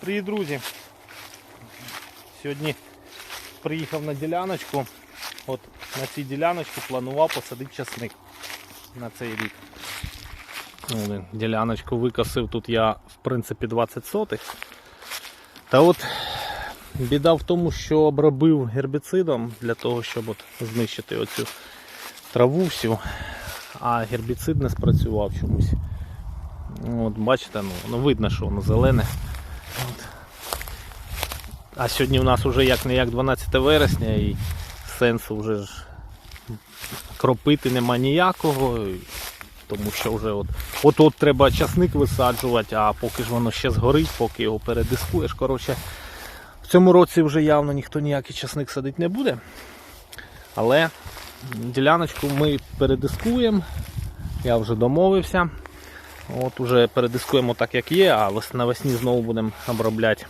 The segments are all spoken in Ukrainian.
Привіт, друзі! Сьогодні приїхав на діляночку. От на цій діляночці планував посадити часник на цей рік. Діляночку викосив тут я в принципі 20 сотих. Та от біда в тому, що обробив гербіцидом для того, щоб от знищити оцю траву всю, а гербіцид не спрацював чомусь. От, бачите, ну, ну видно, що воно зелене. А сьогодні у нас вже як не як 12 вересня і сенсу вже ж кропити нема ніякого, тому що вже от, от треба часник висаджувати, а поки ж воно ще згорить, поки його передискуєш. Коротше, в цьому році вже явно ніхто ніякий часник садити не буде. Але діляночку ми передискуємо. Я вже домовився. От уже передискуємо так, як є, а навесні знову будемо обробляти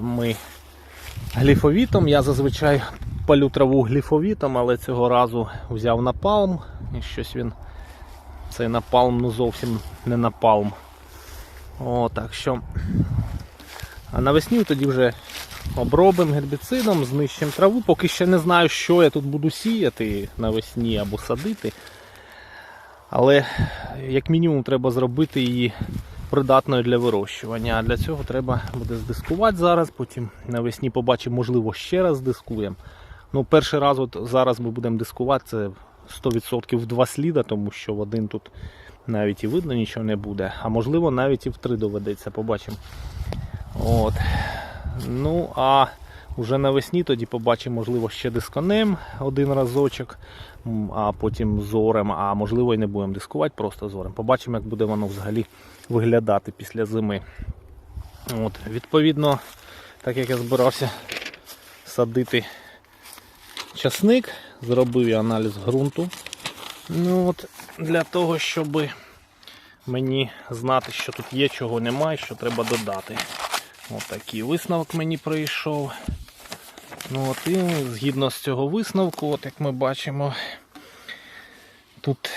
ми гліфовітом. Я зазвичай палю траву гліфовітом, але цього разу взяв напалм. І щось він цей напалм ну зовсім не напалм. О, так що. А навесні тоді вже обробимо гербіцидом, знищимо траву. Поки ще не знаю, що я тут буду сіяти навесні або садити. Але як мінімум треба зробити її придатною для вирощування. А для цього треба буде здискувати зараз, потім навесні побачимо, можливо, ще раз дискуємо. Ну, перший раз от зараз ми будемо дискувати, це 100% в два сліда, тому що в один тут навіть і видно нічого не буде. А можливо навіть і в три доведеться, побачимо. От. Ну, а вже навесні тоді побачимо, можливо, ще дисконем один разочок, а потім зорем, а можливо і не будемо дискувати, просто зорем. Побачимо, як буде воно взагалі виглядати після зими. От, відповідно, так як я збирався садити часник, зробив я аналіз ґрунту. Ну, от, для того, щоб мені знати, що тут є, чого немає, що треба додати. От висновок мені прийшов. Ну, от, і згідно з цього висновку, от як ми бачимо, тут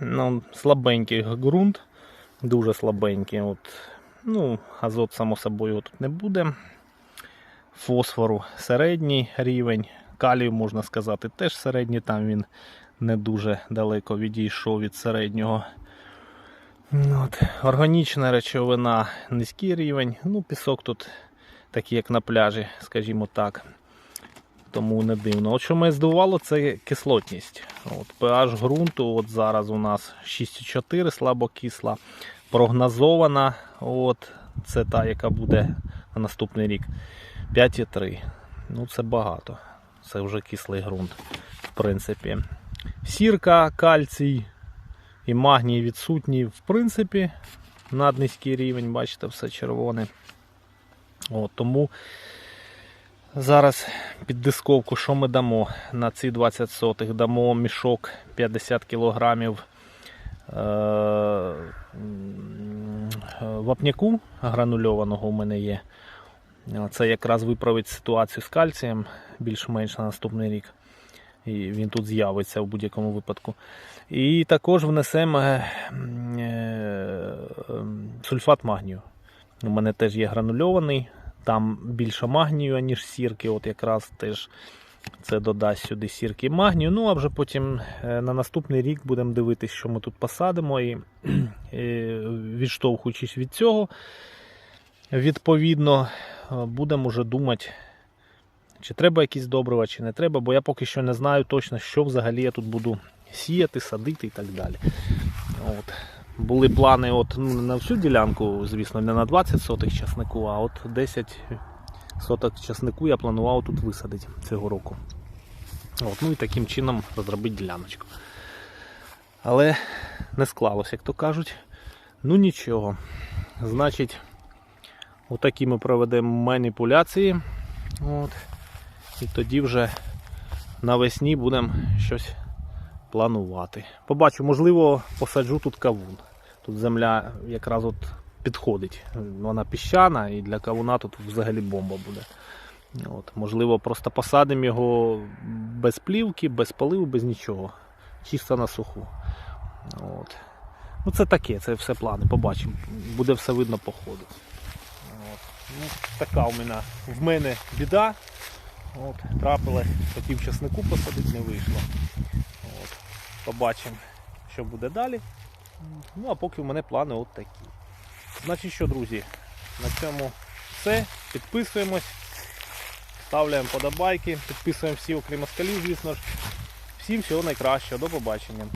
ну, слабенький ґрунт, дуже слабенький. От, ну, азот, само собою, тут не буде. Фосфору середній рівень, калію, можна сказати, теж середній, там він не дуже далеко відійшов від середнього. От. Органічна речовина низький рівень. Ну, пісок тут такий, як на пляжі, скажімо так. Тому не дивно. От що мене здивувало, це кислотність. От, pH ґрунту от зараз у нас 6,4 слабокисла. Прогнозована. От, це та, яка буде на наступний рік. 5,3. Ну, це багато. Це вже кислий ґрунт, в принципі. Сірка, кальцій і магній відсутній, в принципі, наднизький рівень, бачите, все червоне. От, тому зараз під дисковку, що ми дамо на ці 20 сотих? Дамо мішок 50 кг вапняку гранульованого у мене є. Це якраз виправить ситуацію з кальцієм більш-менш на наступний рік. І він тут з'явиться в будь-якому випадку. І також внесемо е, е, сульфат магнію. У мене теж є гранульований, там більше магнію, ніж сірки. От якраз теж це додасть сюди сірки і магнію. Ну а вже потім е, на наступний рік будемо дивитися, що ми тут посадимо. І е, відштовхуючись від цього, відповідно, е, будемо вже думати. Чи треба якісь добрива, чи не треба, бо я поки що не знаю точно, що взагалі я тут буду сіяти, садити і так далі. От. Були плани от, ну, не на всю ділянку, звісно, не на 20 сотих часнику, а от 10 соток часнику я планував тут висадити цього року. От, ну і таким чином розробити діляночку. Але не склалося, як то кажуть. Ну нічого. Значить, отакі ми проведемо маніпуляції. От. І тоді вже навесні будемо щось планувати. Побачу, можливо, посаджу тут кавун. Тут земля якраз от підходить. Вона піщана і для кавуна тут взагалі бомба буде. От, можливо, просто посадимо його без плівки, без поливу, без нічого. Чисто на суху. От. Ну це таке, це все плани, побачимо. Буде все видно по ходу. Ну, така у мене в мене біда. От, трапилось, хотів часнику посадити, не вийшло. От, побачимо, що буде далі. Ну а поки в мене плани от такі. Значить що, друзі, на цьому все. Підписуємось, ставляємо подобайки, підписуємо всі, окрім москалів, звісно ж. Всім всього найкращого, до побачення.